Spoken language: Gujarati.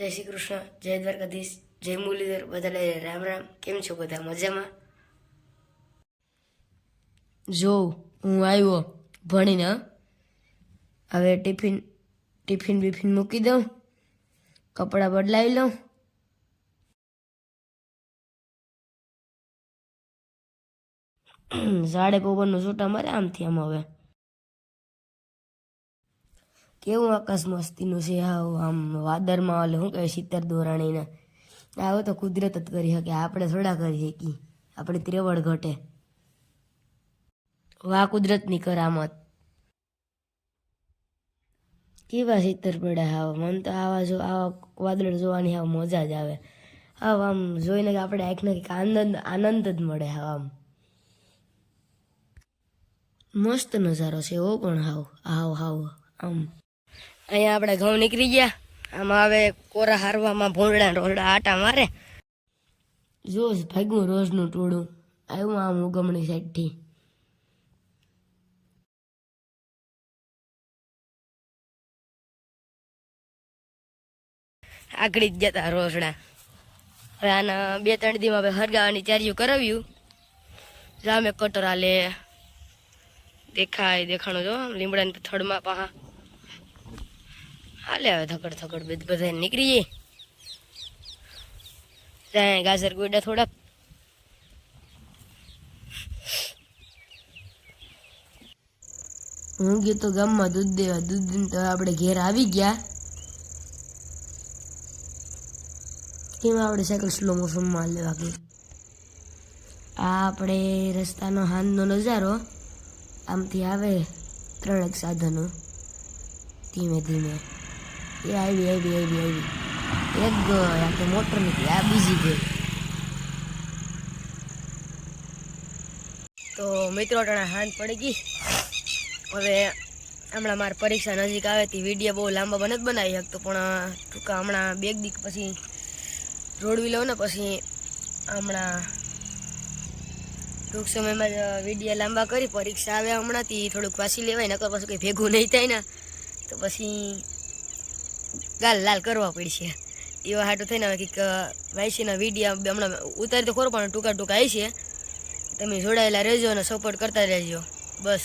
જય શ્રી કૃષ્ણ, જય દ્વારકાધીશ, જય મુરલીધર, બધાને રામ રામ. કેમ છો બધા? મજામાં? જો, હું આવ્યો ભણીને હવે ટિફિન ટિફિન બિફિન મૂકી દઉં, કપડાં બદલાવી લઉં. ઝાડે પવનનું છૂટા મારે આમથી આમ હવે. કેવું આકાશ મસ્તીનું છે? આમ વાદરમાં ઓલે શું કહે શીતર દોરાણીને આવો તો કુદરત જ કરી શકે. આપણે થોડા કરી શકીએ. આપણે ત્રેવડ ઘટે. વાહ, કુદરતની કરામત. કેવા શીતર પડે હાવ મન તો આવા જો, આવા વાદળ જોવાની આવું મજા જ આવે. હાવ આમ જોઈને કે આપણે આંખને કંઈક આનંદ આનંદ જ મળે હાવ આમ. મસ્ત નજારો છે એવો પણ હાવ હાવ હાવ આમ. અહીંયા આપણે ઘઉં નીકળી ગયા. આમાં હવે કોરા હારવામાં ભોંડા રોલડા આટા મારે. જો ભાગ્યું રોજનું ટોળું. આવ્યું આમ ઉગમણી સાઈડથી. આગળ જ જતા રોસડા હવે આના બે ત્રણ દીમાં હવે હરગાવાની તૈયારીઓ કરાવ્યું. જામે કટોરા લે. દેખાય દેખાણું જો લીમડા લીમડાની થડમાં પાહા. હાલે હવે થકડ થકડ બધ નીકળી ત્યાં ગાજર ગોડા થોડા. હું ગયો તો ગામમાં દૂધ દેવા, દૂધ તો આપણે ઘેર આવી ગયા. એમાં આપણે સાયકલ સ્લો મોશનમાં લેવા ગઈ? આ આપણે રસ્તાનો હાંદનો નજારો આમથી આવે ત્રણેક સાધનો. ધીમે ધીમે. એ આવી આવી આવી આવી. એક ગઈ આ તો મોટર નીકળી આ બીજી ગઈ તો મિત્રો ટાણે હાંજ પડી ગઈ. હવે હમણાં મારી પરીક્ષા નજીક આવે તે વીડિયો બહુ લાંબા બને જ બનાવી શકતો, પણ ટૂંકા હમણાં બેગ દીક પછી રોડવી લઉં ને પછી હમણાં ટૂંક સમયમાં જ વીડિયો લાંબા કરી, પરીક્ષા આવે હમણાંથી, થોડુંક વાસી લેવાય, નકર પછી કંઈ ભેગું નહીં થાય ને. તો પછી ગાલ લાલ કરવા પડશે. એવા હાટું થઈને હવે કંઈક વાંચીના વીડિયો હમણાં ઉતારી તો ખોરો, પણ ટૂંકા ટૂંકા આવી છે. તમે જોડાયેલા રહેજો અને સપોર્ટ કરતા રહેજો. બસ.